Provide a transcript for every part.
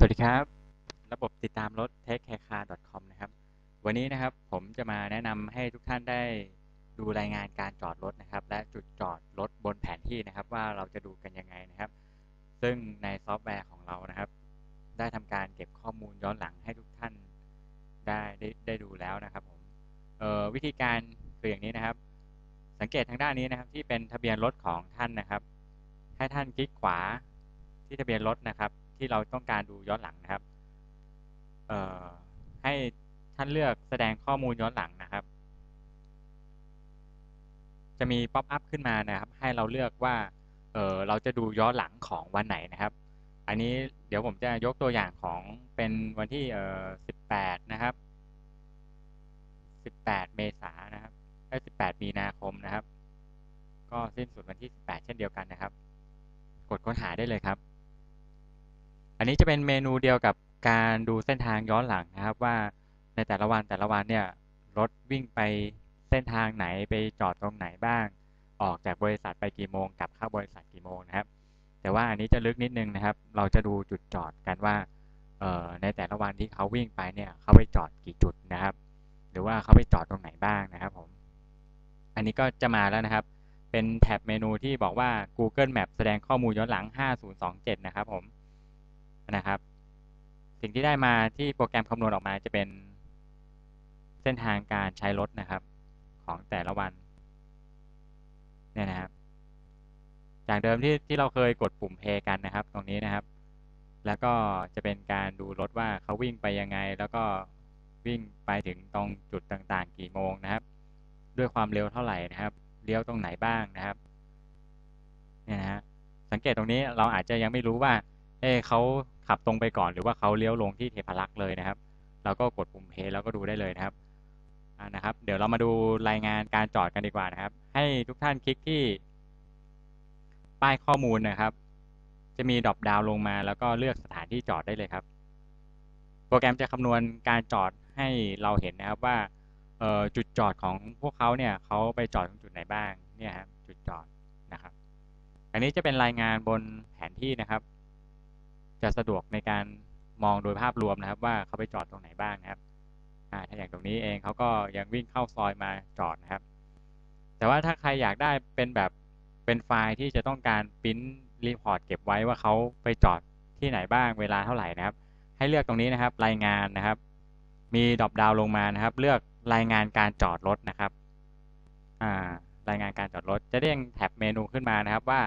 สวัสดีครับ ระบบติดตามรถ takecarecar.com นะครับ วันนี้นะครับผมจะมาแนะนำให้ทุกท่านได้ดูรายงานการจอดรถนะครับ และจุดจอดรถบนแผนที่นะครับ ว่าเราจะดูกันยังไงนะครับ ซึ่งในซอฟต์แวร์ของเรานะครับ ได้ทำการเก็บข้อมูลย้อนหลังให้ทุกท่านได้ได้ได้ดูแล้วนะครับผมวิธีการคืออย่างนี้นะครับ สังเกตทางด้านนี้นะครับ ที่เป็นทะเบียนรถของท่านนะครับ ให้ท่านคลิกขวาที่ทะเบียนรถนะครับ ที่เราต้องการดูย้อนหลังนะครับให้ท่านเลือกแสดงข้อมูลย้อนหลังนะครับ จะมีป๊อปอัพขึ้นมานะครับ ให้เราเลือกว่าเเราจะดูย้อนหลังของวันไหนนะครับ อันนี้เดี๋ยวผมจะยกตัวอย่างของเป็นวันที่18 นะครับ 18 เมษายนนะครับได้18 มีนาคมนะครับ ก็สิ้นสุดวันที่ 18 เช่นเดียวกันนะครับ กดค้นหาได้เลยครับ อันนี้จะเป็นเมนูเดียวกับการดูเส้นทางย้อนหลังนะครับ ว่าในแต่ละวันแต่ละวันเนี่ยรถวิ่งไปเส้นทางไหนไปจอดตรงไหนบ้าง ออกจากบริษัทไปกี่โมงกลับเข้าบริษัทกี่โมงนะครับ แต่ว่าอันนี้จะลึกนิดนึงนะครับ เราจะดูจุดจอดกันว่าในแต่ละวันที่เขาวิ่งไปเนี่ยเขาไปจอดกี่จุดนะครับ หรือว่าเขาไปจอดตรงไหนบ้างนะครับผมอันนี้ก็จะมาแล้วนะครับ เป็นแท็บเมนูที่บอกว่า Google Map แสดงข้อมูลย้อนหลัง 5027 นะครับผม นะครับ สิ่งที่ได้มาที่โปรแกรมคำนวณออกมาจะเป็นเส้นทางการใช้รถนะครับของแต่ละวันเนี่ยนะครับ จากเดิมที่ที่เราเคยกดปุ่ม play กันนะครับ ตรงนี้นะครับ แล้วก็จะเป็นการดูรถว่าเขาวิ่งไปยังไง แล้วก็วิ่งไปถึงตรงจุดต่างๆ กี่โมงนะครับ ด้วยความเร็วเท่าไหร่นะครับ เลี้ยวตรงไหนบ้างนะครับเนี่ยนะฮะสังเกตตรงนี้เราอาจจะยังไม่รู้ว่า เอ้เขาขับตรงไปก่อนหรือว่าเขาเลี้ยวลงที่เทพารักษ์เลยนะครับ เราก็กดปุ่มเพย์แล้วก็ดูได้เลยนะครับนะครับ เดี๋ยวเรามาดูรายงานการจอดกันดีกว่านะครับ ให้ทุกท่านคลิกที่ ป้ายข้อมูลนะครับ จะมีดรอปดาวลงมา แล้วก็เลือกสถานที่จอดได้เลยครับ โปรแกรมจะคำนวณการจอดให้เราเห็นนะครับว่าจุดจอดของพวกเขาเนี่ยเขาไปจอดตรงจุดไหนบ้างเนี่ยครับจุดจอดนะครับ อันนี้จะเป็นรายงานบนแผนที่นะครับ จะสะดวกในการมองโดยภาพรวมนะครับ ว่าเขาไปจอดตรงไหนบ้างนะครับอ่าถ้าอย่างตรงนี้เองเขาก็ยังวิ่งเข้าซอยมาจอดนะครับ แต่ว่าถ้าใครอยากได้เป็นแบบเป็นไฟล์ที่จะต้องการปริ้นรีพอร์ตเก็บไว้ว่าเขาไปจอดที่ไหนบ้างเวลาเท่าไหร่นะครับ ให้เลือกตรงนี้นะครับ รายงานนะครับ มีดรอปดาวลงมานะครับ เลือกรายงานการจอดรถนะครับอ่ารายงานการจอดรถ จะเด้งแท็บเมนูขึ้นมานะครับว่า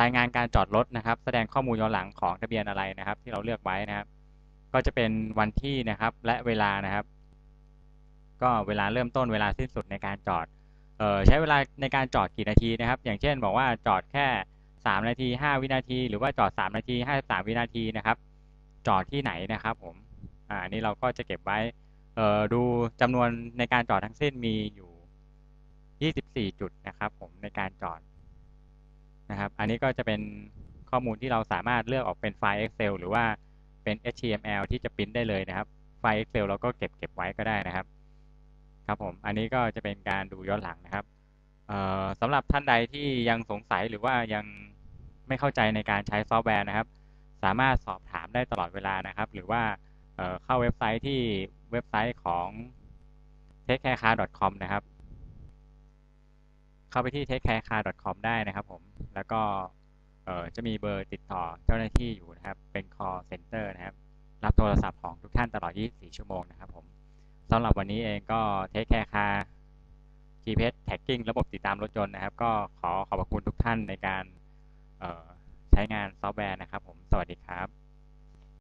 รายงานการจอดรถนะครับ แสดงข้อมูลย้อนหลังของทะเบียนอะไรนะครับ ที่เราเลือกไว้นะครับ ก็จะเป็นวันที่นะครับและเวลานะครับ ก็เวลาเริ่มต้นเวลาสิ้นสุดในการจอดเออใช้เวลาในการจอดกี่นาทีนะครับ อย่างเช่น บอกว่าจอดแค่ 3 นาที 5 วินาที หรือว่าจอด 3 นาที 53 วินาทีนะครับ จอดที่ไหนนะครับผมอ่าอันนี้เราก็จะเก็บไว้เออดูจำนวนในการจอดทั้งสิ้นมีอยู่ 24 จุดนะครับผมในการจอด นะครับ อันนี้ก็จะเป็นข้อมูลที่เราสามารถเลือกออกเป็นไฟล์ Excel หรือว่าเป็น HTML ที่จะปริ้นได้เลยนะครับ ไฟล์ Excel เราก็เก็บเก็บไว้ก็ได้นะครับ ครับผม อันนี้ก็จะเป็นการดูย้อนหลังนะครับสำหรับท่านใดที่ยังสงสัยหรือว่ายังไม่เข้าใจในการใช้ซอฟต์แวร์นะครับ สามารถสอบถามได้ตลอดเวลานะครับ หรือว่าเเข้าเว็บไซต์ที่เว็บไซต์ของ takecarecar.com นะครับ เข้าไปที่ takecarecar.com ได้นะครับผม แล้วก็เอ่อจะมีเบอร์ติดต่อเจ้าหน้าที่อยู่นะครับ เป็น call center นะครับ รับโทรศัพท์ของทุกท่านตลอด 24 ชั่วโมงนะครับผมสำหรับวันนี้เองก็ Take Care Car GPS Tagging ระบบติดตามรถยนต์นะครับ ก็ขอขอบคุณทุกท่านในการเอ่อใช้งานซอฟต์แวร์นะครับผม สวัสดีครับ